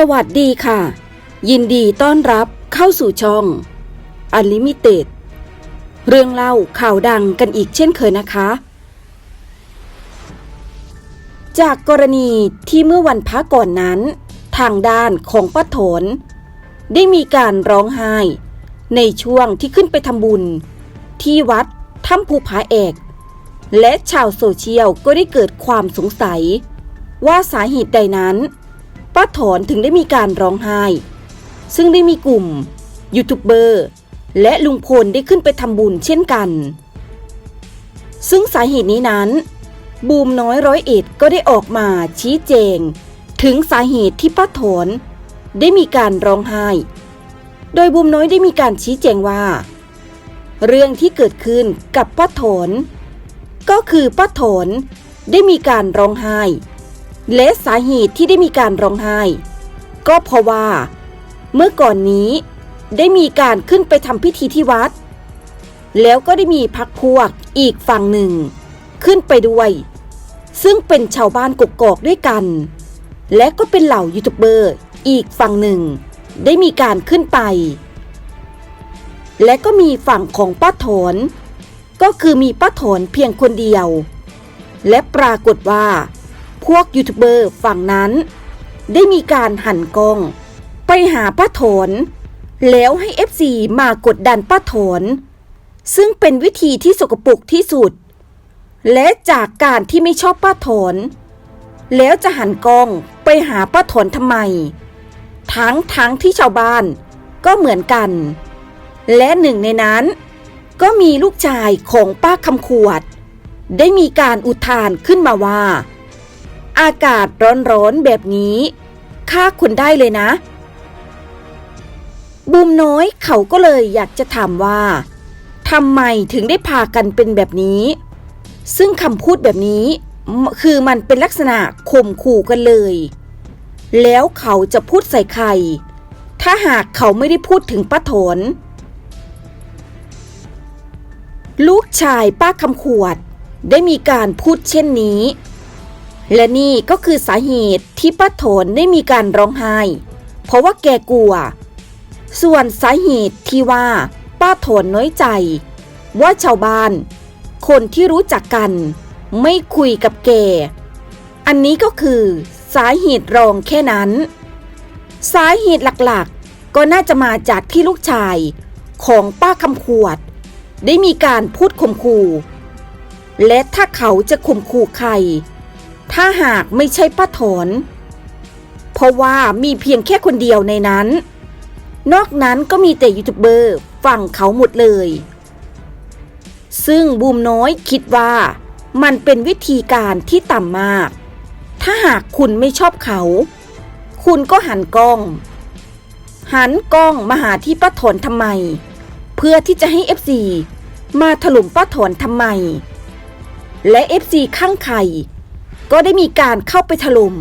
สวัสดีค่ะ ยินดีต้อนรับเข้าสู่ช่อง Unlimited เรื่องเล่าข่าวดังกันอีกเช่นเคยนะคะ จากกรณีที่เมื่อวันพักก่อนนั้น ทางด้านของป้าโถนได้มีการร้องไห้ ในช่วงที่ขึ้นไปทำบุญ ที่วัดถ้ำภูผาแอก และชาวโซเชียลก็ได้เกิดความสงสัย ว่าสาเหตุใดนั้น ป้าถอนถึงได้มีการร้องไห้ ซึ่งได้มีกลุ่มยูทูบเบอร์และลุงพลได้ขึ้นไปทำบุญเช่นกัน ซึ่งสาเหตุนี้นั้น บูมน้อยร้อยเอ็ดก็ได้ออกมาชี้แจง ถึงสาเหตุที่ป้าถอนได้มีการร้องไห้ โดยบูมน้อยได้มีการชี้แจงว่า เรื่องที่เกิดขึ้นกับป้าถอนก็คือป้าถอนได้มีการร้องไห้ และสาเหตุที่ได้มีการร้องไห้ ก็เพราะว่า เมื่อก่อนนี้ได้มีการขึ้นไปทำพิธีที่วัด แล้วก็ได้มีพักพวกอีกฝั่งหนึ่ง ขึ้นไปด้วย ซึ่งเป็นชาวบ้านกกอกด้วยกัน และก็เป็นเหล่ายูทูบเบอร์อีกฝั่งหนึ่ง ได้มีการขึ้นไป และก็มีฝั่งของป้าถอนก็คือมีป้าถอนเพียงคนเดียว และปรากฏว่า พวกยูทูบเบอร์ฝั่งนั้น ได้มีการหันกล้อง ไปหาป้าโถน แล้วให้ FC มากดดันป้าโถน ซึ่งเป็นวิธีที่สกปรกที่สุด และจากการที่ไม่ชอบป้าโถน แล้วจะหันกล้องไปหาป้าโถนทำไม ทั้งทั้งที่ชาวบ้านก็เหมือนกัน และหนึ่งในนั้น ก็มีลูกชายของป้าคำขวด ได้มีการอุทานขึ้นมาว่า อากาศร้อนๆแบบนี้ฆ่าคนได้เลยนะ บูมน้อยเขาก็เลยอยากจะถามว่าทำไมถึงได้พากันเป็นแบบนี้ ซึ่งคำพูดแบบนี้ คือมันเป็นลักษณะข่มขู่กันเลย แล้วเขาจะพูดใส่ใคร ถ้าหากเขาไม่ได้พูดถึงป้าถนลูกชายป้าคำขวด ได้มีการพูดเช่นนี้ และนี่ก็คือสาเหตุที่ป้าโถนได้มีการร้องไห้ เพราะว่าแกกลัว ส่วนสาเหตุที่ว่าป้าโถนน้อยใจ ว่าชาวบ้าน คนที่รู้จักกันไม่คุยกับแก อันนี้ก็คือสาเหตุรองแค่นั้น สาเหตุหลักๆ ก็น่าจะมาจากที่ลูกชายของป้าคำขวด ได้มีการพูดข่มขู่ และถ้าเขาจะข่มขู่ใคร ถ้าหากไม่ใช่ป้าถอน เพราะว่ามีเพียงแค่คนเดียวในนั้น นอกนั้นก็มีแต่ยูทูบเบอร์ฝั่งเขาหมดเลย ซึ่งบูมน้อยคิดว่ามันเป็นวิธีการที่ต่ำมาก ถ้าหากคุณไม่ชอบเขา คุณก็หันกล้อง หันกล้องมาหาที่ป้าถอนทำไม เพื่อที่จะให้ FC มาถล่มป้าถอนทำไม และ FC ข้างไข่ ก็ได้มีการเข้าไปถล่ม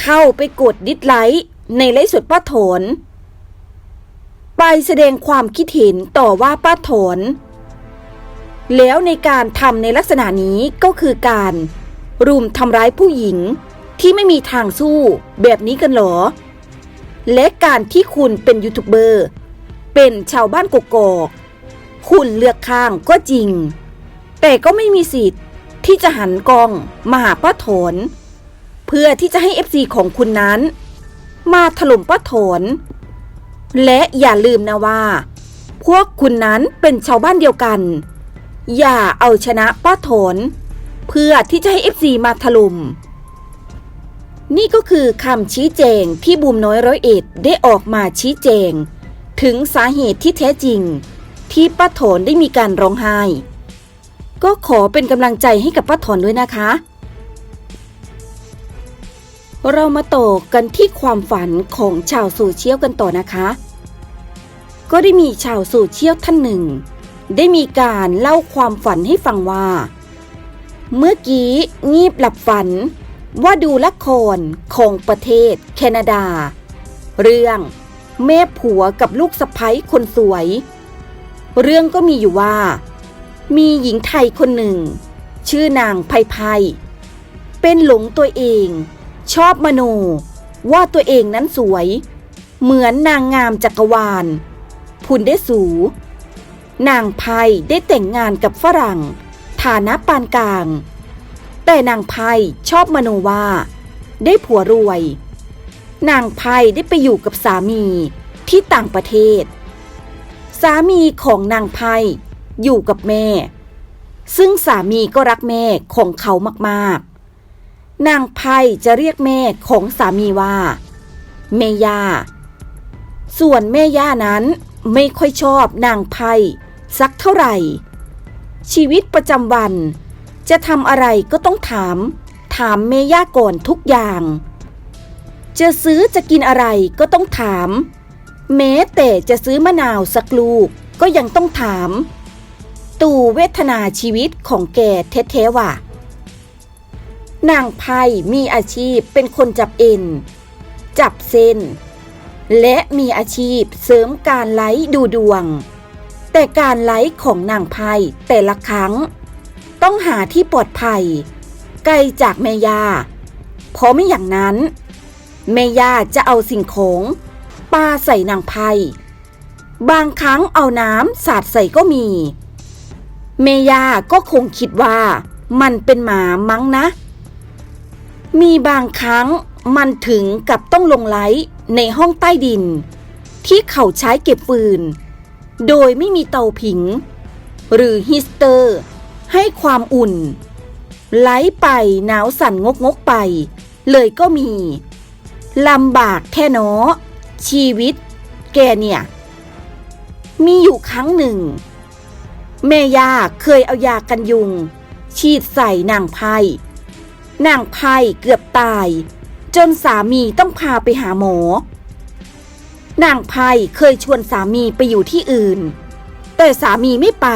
เข้าไปกดดิสไลค์ในไลฟ์สดป้าโถน ไปแสดงความคิดเห็นต่อว่าป้าโถน แล้วในการทำในลักษณะนี้ก็คือการรุมทำร้ายผู้หญิงที่ไม่มีทางสู้แบบนี้กันหรอ และการที่คุณเป็นยูทูบเบอร์ เป็นชาวบ้านกกอกคุณเลือกข้างก็จริง แต่ก็ไม่มีสิทธิ์ ที่จะหันกองมาหาป้าโถน เพื่อที่จะให้ FC ของคุณนั้น มาถล่มป้าโถน และอย่าลืมนะว่า พวกคุณนั้นเป็นชาวบ้านเดียวกัน อย่าเอาชนะป้าโถน เพื่อที่จะให้ FC มาถล่มนี่ก็คือคำชี้แจงที่บูมน้อยร้อยเอ็ดได้ออกมาชี้แจง ถึงสาเหตุที่แท้จริง ที่ป้าโถนได้มีการร้องไห้ ก็ขอเป็นกำลังใจให้กับป้าถอนด้วยนะคะ เรามาต่อกันที่ความฝันของชาวโซเชียลกันต่อนะคะ ก็ได้มีชาวโซเชียลท่านหนึ่ง ได้มีการเล่าความฝันให้ฟังว่า เมื่อกี้งีบหลับฝัน ว่าดูละครของประเทศ แคนาดา เรื่องแม่ผัวกับลูกสะใภ้คนสวย เรื่องก็มีอยู่ว่า มีหญิงไทยคนหนึ่ง ชื่อนางไพไพเป็นหลงตัวเอง ชอบมโน ว่าตัวเองนั้นสวย เหมือนนางงามจักรวาลพุนได้สู นางไพได้แต่งงานกับฝรั่ง ฐานะปานกลาง แต่นางไพชอบมโนว่าได้ผัวรวย นางไพได้ไปอยู่กับสามีที่ต่างประเทศ สามีของนางไพ อยู่กับแม่ ซึ่งสามีก็รักแม่ของเขามากๆ นางไพจะเรียกแม่ของสามีว่าแม่ย่า ส่วนแม่ย่านั้นไม่ค่อยชอบนางไพสักเท่าไหร่ ชีวิตประจำวัน จะทำอะไรก็ต้องถาม ถามแม่ย่าก่อนทุกอย่าง จะซื้อจะกินอะไรก็ต้องถาม แม้แต่จะซื้อมะนาวสักลูกก็ยังต้องถาม ตู่เวทนาชีวิตของแกแท้ๆว่ะนางไพมีอาชีพเป็นคนจับเอ็น จับเส้น และมีอาชีพเสริมการไลฟ์ดูดวง แต่การไลฟ์ของนางไพแต่ละครั้ง ต้องหาที่ปลอดภัย ไกลจากแม่ยาเพราะไม่อย่างนั้น แม่ยาจะเอาสิ่งของปาใส่นางไพบางครั้งเอาน้ำสาดใส่ก็มี เมยาก็คงคิดว่า มันเป็นหมามั้งนะ มีบางครั้งมันถึงกับต้องลงไลฟ์ในห้องใต้ดิน ที่เขาใช้เก็บฟืน โดยไม่มีเตาผิง หรือฮีสเตอร์ ให้ความอุ่นไลฟ์ไปหนาวสั่นงกงกไป เลยก็มีลำบากแค่เนอชีวิต แกเนี่ย มีอยู่ครั้งหนึ่ง แม่ยาเคยเอายากันยุง ฉีดใส่นางไพ่นางไพ่เกือบตาย จนสามีต้องพาไปหาหมอ นางไพ่เคยชวนสามีไปอยู่ที่อื่น แต่สามีไม่ไป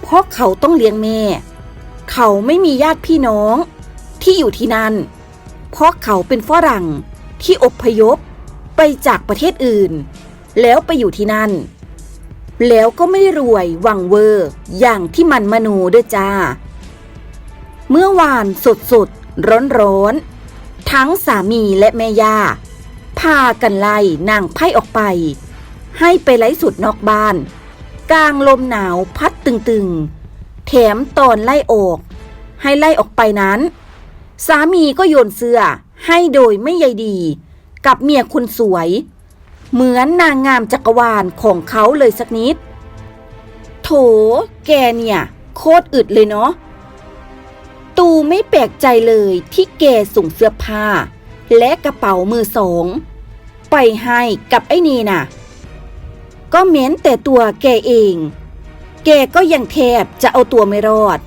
เพราะเขาต้องเลี้ยงแม่ เขาไม่มีญาติพี่น้อง ที่อยู่ที่นั่น เพราะเขาเป็นฝรั่งที่อพยพไปจากประเทศอื่น แล้วไปอยู่ที่นั่น แล้วก็ไม่ได้รวยวังเวอร์อย่างที่มันมโนด้วยจ้า เมื่อวานสดสดร้อนร้อนๆทั้งสามีและแม่ย่า พากันไล่นางไพ่ออกไป ให้ไปไล่สุดนอกบ้าน กลางลมหนาวพัดตึงๆ แถมตอนไล่ออก ให้ไล่ออกไปนั้น สามีก็โยนเสื้อให้โดยไม่ใยดี กับเมียคุณสวย เหมือนนางงามจักรวาลของเขาเลยสักนิด โถ แกเนี่ย โคตรอึดเลยเนาะ ตูไม่แปลกใจเลยที่แกส่งเสื้อผ้า และกระเป๋ามือสองไปให้กับไอ้นี่น่ะ ก็เม้นแต่ตัวแกเอง แกก็ยังแทบจะเอาตัวไม่รอด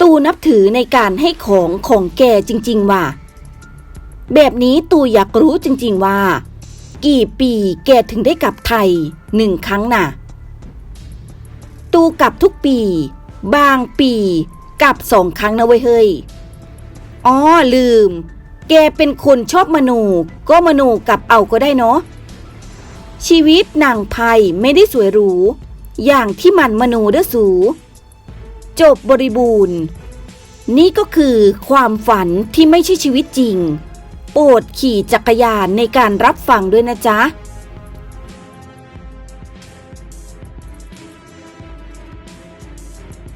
ตูนับถือในการให้ของของแกจริง ๆ ว่ะ แบบนี้ตูอยากรู้จริง ๆ ว่า กี่ปีแกถึงได้กลับไทยหนึ่งครั้งน่ะ ตูกลับทุกปี บางปีกลับสองครั้งนะเว้ยเฮ้ย อ๋อลืม แกเป็นคนชอบมโนก็มโนกลับเอาก็ได้เนาะ ชีวิตนางไพไม่ได้สวยหรู อย่างที่มันมโนเด้อสู จบบริบูรณ์ นี่ก็คือความฝันที่ไม่ใช่ชีวิตจริง โปรดขี่จักรยานในการรับฟังด้วยนะจ๊ะ